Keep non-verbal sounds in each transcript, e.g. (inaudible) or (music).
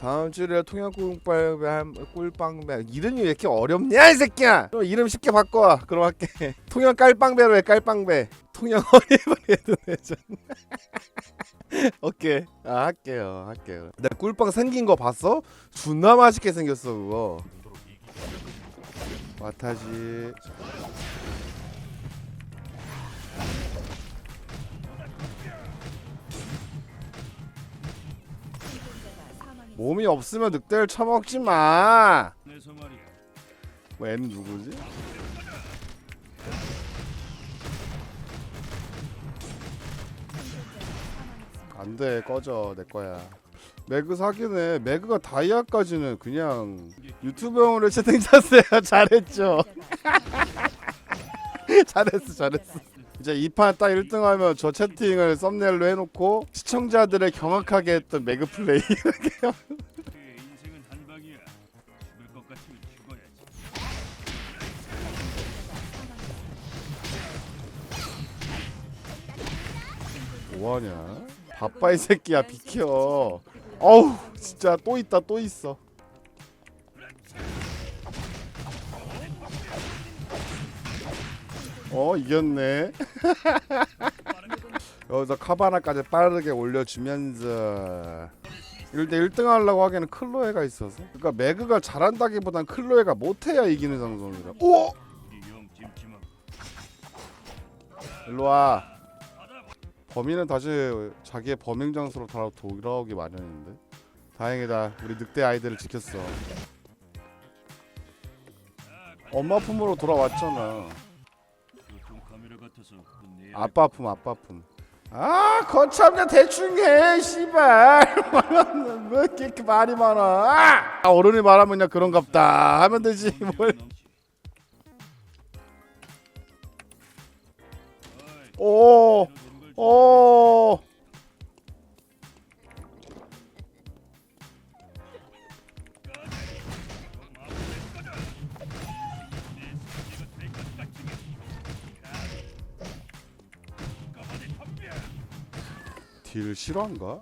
다음 주에 통영 꿀빵 꿀빵배 이름이 왜 이렇게 어렵냐 이 새끼야. 그럼 이름 쉽게 바꿔. 그럼 할게. (laughs) 통영 깔빵배로 해 깔빵배. 통영 (laughs) 어리버리에도 내전. (laughs) 오케이. 아 할게요 할게요. 나 꿀빵 생긴 거 봤어? 존나 맛있게 생겼어 그거. 와타지. 몸이 없으면 늑대를 처먹지 마. 뭐 애는 누구지? 안돼 꺼져 내 거야. 매그 사기네. 매그가 다이아까지는 그냥 유튜브용으로 채팅 쳤어요. (laughs) 잘했죠. (laughs) 잘했어 잘했어. 이제 이판딱 1등 하면 저 채팅을 썸네일로 해놓고 시청자들의 경악하게 했던 매그 플레이. (laughs) 뭐하냐? 바빠 이 새끼야 비켜. 어우 진짜 또 있다 또 있어. 어 이겼네. (laughs) 여기서 카바나까지 빠르게 올려주면서 1대 1등 하려고 하기에는 클로에가 있어서. 그러니까 매그가 잘한다기보단 클로에가 못해야 이기는 상성이라 오! 일로와. 범인은 다시 자기의 범행 장소로 돌아- 돌아오기 마련인데. 다행이다. 우리 늑대 아이들을 지켰어. 엄마 품으로 돌아왔잖아 아빠 품 아빠 품 아 거참자 대충 해 씨발. (laughs) 왜 이렇게 말이 많아? 아, 어른이 말하면 그냥 그런갑다. 하면 되지 뭘. 오, 오. 딜 실화인가?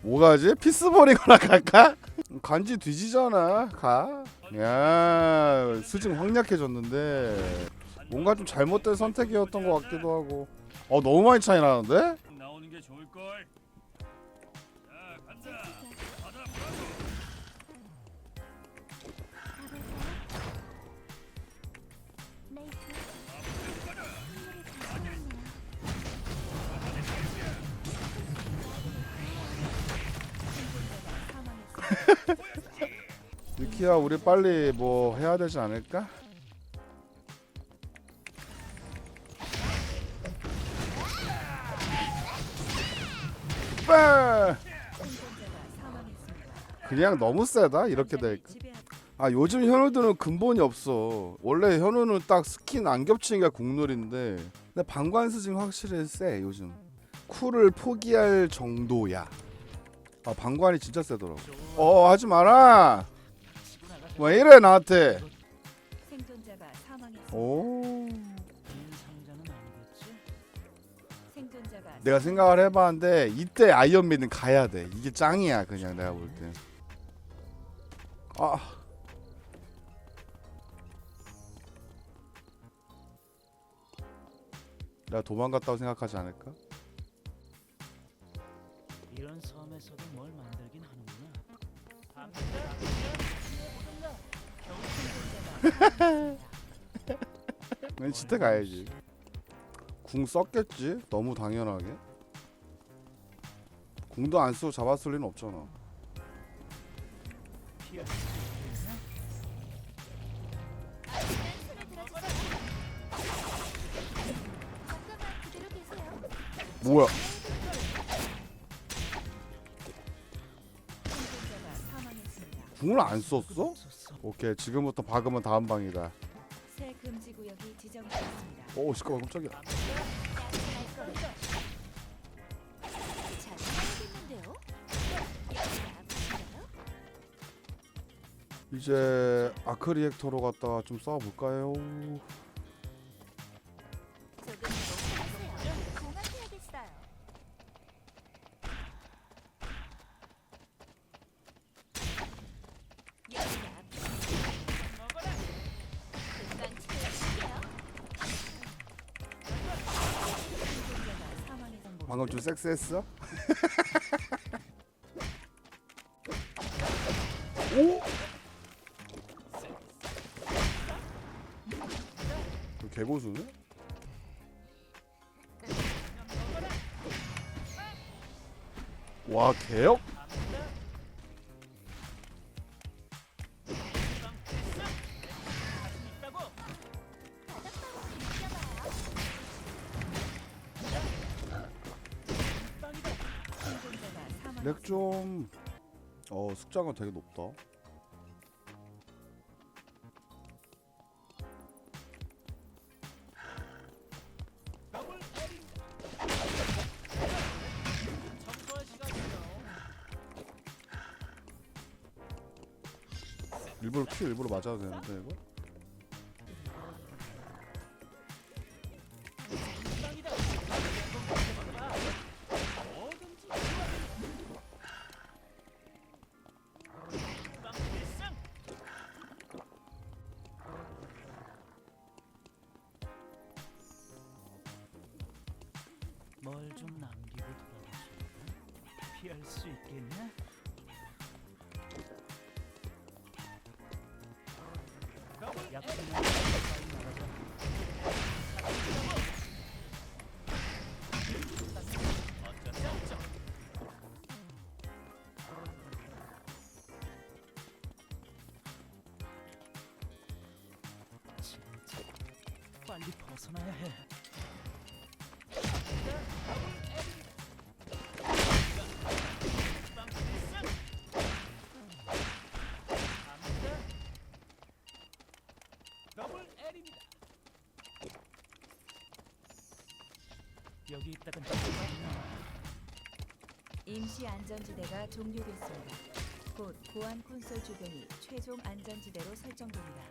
뭐가지? 피스볼이거나 (laughs) 갈까? 간지 뒤지잖아. 가. 야, 수준 확 약해졌는데 뭔가 좀 잘못된 선택이었던 것 같기도 하고. 어, 너무 많이 차이 나는데? 나오는 게 좋을 걸. (laughs) 유키야, 우리 빨리 뭐 해야 되지 않을까? 빵! 그냥 너무 세다 이렇게 될까? 아 요즘 현우들은 근본이 없어. 원래 현우는 딱 스킨 안 겹치는 게 국룰인데 근데 방관 스징 확실히 세 요즘. 쿨을 포기할 정도야. 아 방관이 진짜 세더라고. 어 하지 마라. 왜 이래 나한테? 생존자가 사망했습니다. 오. 생존자가 내가 생각을 해봤는데 이때 아이언맨은 가야 돼. 이게 짱이야 그냥 내가 볼 때. 아. 내가 도망갔다고 생각하지 않을까? 이런 섬에서도 뭘 만들긴 난 진짜 가야지. 궁 썼겠지? 너무 당연하게. 궁도 안 쓰고 잡았을 리는 없잖아. 뭐야? 궁을 안 썼어? 오케이 지금부터 박으면 다음 방이다. 새 금지 구역이 지정되었습니다. 오 시끄러 깜짝이야. 잘 살아있는데요? 아프신가요? 이제 아크 리액터로 갔다가 좀 싸워볼까요? 방금 좀 섹스했어? (laughs) 오! 저 개고수네? 와 개역? 생존자가 사망. 렉 좀... 어 숙자가 되게 높다 일부러 큐 일부러 맞아도 되는데 이거? 피할 수 있겠냐? 빨리 벗어나야 해. 여기 있다간 임시 안전지대가 종료됐습니다. 곧 보안 콘솔 주변이 최종 안전지대로 설정됩니다.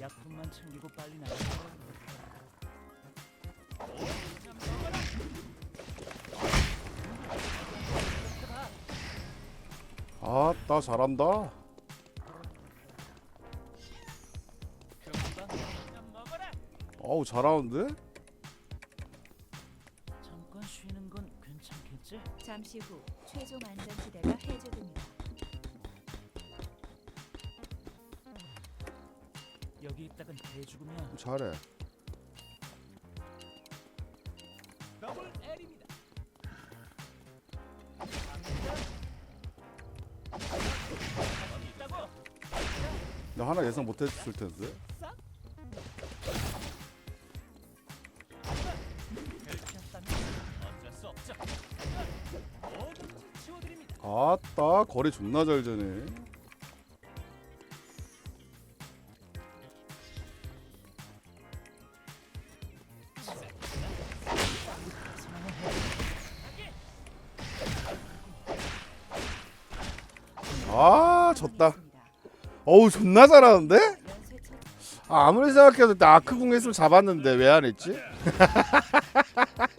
약품만 챙기고 빨리 나가. 아나 잘한다 어우 잘하는데? 잠깐 쉬는 건 괜찮겠지? 잠시 후 최종 안전지대가 해제됩니다. 여기 있다간 개죽으면 잘해 나 하나 예상 못했을 텐데 아따 거리 존나 잘 되네 아 졌다 어우 존나 잘하는데? 아, 아무리 생각해도 나 아크궁 했으면 잡았는데 왜 안 했지? (laughs)